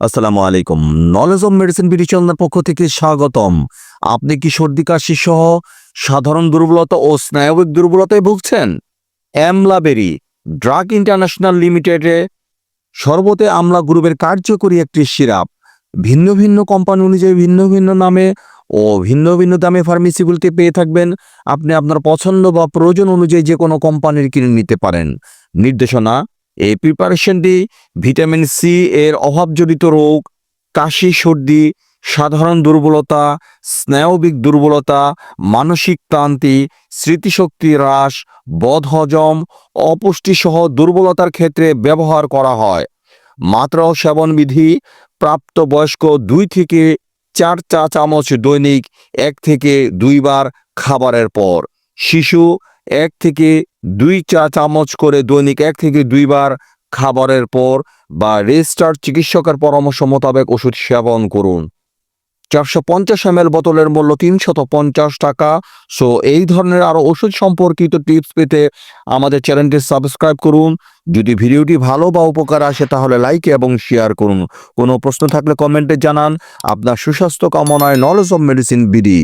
আসসালামু আলাইকুম। Knowledge of medicine BD চ্যানেলের পক্ষ থেকে স্বাগতম। আপনি কি সর্দি, কাশি সহ সাধারণ দুর্বলতা ও স্নায়বিক দুর্বলতায় ভুগছেন? অ্যামলাবেরি ড্রাগ ইন্টারন্যাশনাল লিমিটেডে সর্বতে আমলা গ্রুপের কার্যকরী একটি সিরাপ। ভিন্ন ভিন্ন কোম্পানি অনুযায়ী ভিন্ন ভিন্ন নামে ও ভিন্ন ভিন্ন দামে ফার্মেসিগুলিতে পেয়ে থাকবেন। আপনি আপনার পছন্দ বা প্রয়োজন অনুযায়ী যে কোনো কোম্পানির কিনে নিতে পারেন। নির্দেশনা, এই প্রিপারেশনটি ভিটামিন সি এর অভাবজনিত রোগ, কাশি, সর্দি, সাধারণ দুর্বলতা, স্নায়বিক দুর্বলতা, মানসিক ক্লান্তি, স্মৃতিশক্তি হ্রাস বদহজম অপুষ্টিসহ দুর্বলতার ক্ষেত্রে ব্যবহার করা হয়। মাত্রা সেবনবিধি প্রাপ্তবয়স্ক দুই থেকে চার চা চামচ দৈনিক এক থেকে দুইবার খাবারের পর। শিশু এক থেকে দুই চা চামচ করে দৈনিক এক থেকে দুইবার খাবারের পর বা রেজিস্টার্ড চিকিৎসকের পরামর্শ মোতাবেক ওষুধ সেবন করুন। চারশো পঞ্চাশ এম বোতলের মূল্য তিনশত পঞ্চাশ টাকা। সো এই ধরনের আরও ওষুধ সম্পর্কিত টিপস পেতে আমাদের চ্যানেলটি সাবস্ক্রাইব করুন। যদি ভিডিওটি ভালো বা উপকার আসে, তাহলে লাইক এবং শেয়ার করুন। কোনো প্রশ্ন থাকলে কমেন্টে জানান। আপনার সুস্বাস্থ্য কামনায় নলেজ অব মেডিসিন বিডি